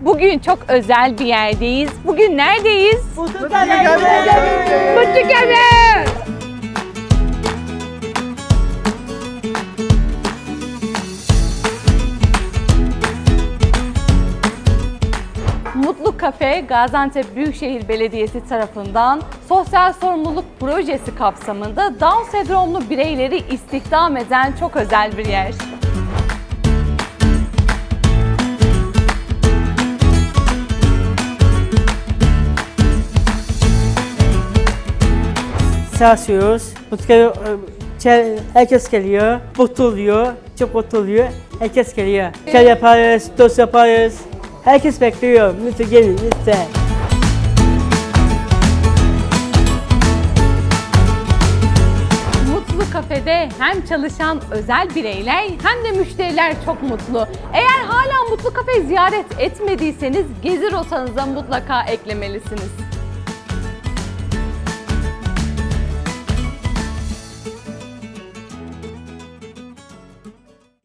Bugün çok özel bir yerdeyiz. Bugün neredeyiz? Mutlu Mutlu Kafe! Mutlu Kafe Gaziantep Büyükşehir Belediyesi tarafından sosyal sorumluluk projesi kapsamında Down sendromlu bireyleri istihdam eden çok özel bir yer. Çalışıyoruz. Mutlu e, herkes geliyor. Mutlu oluyor. Çok mutlu oluyor. Herkes geliyor. Çay yaparız, tost yaparız. Herkes bekliyor. Lütfen gelin lütfen. Mutlu Kafede hem çalışan özel bireyler hem de müşteriler çok mutlu. Eğer hala Mutlu Kafe ziyaret etmediyseniz gezi rotanıza mutlaka eklemelisiniz.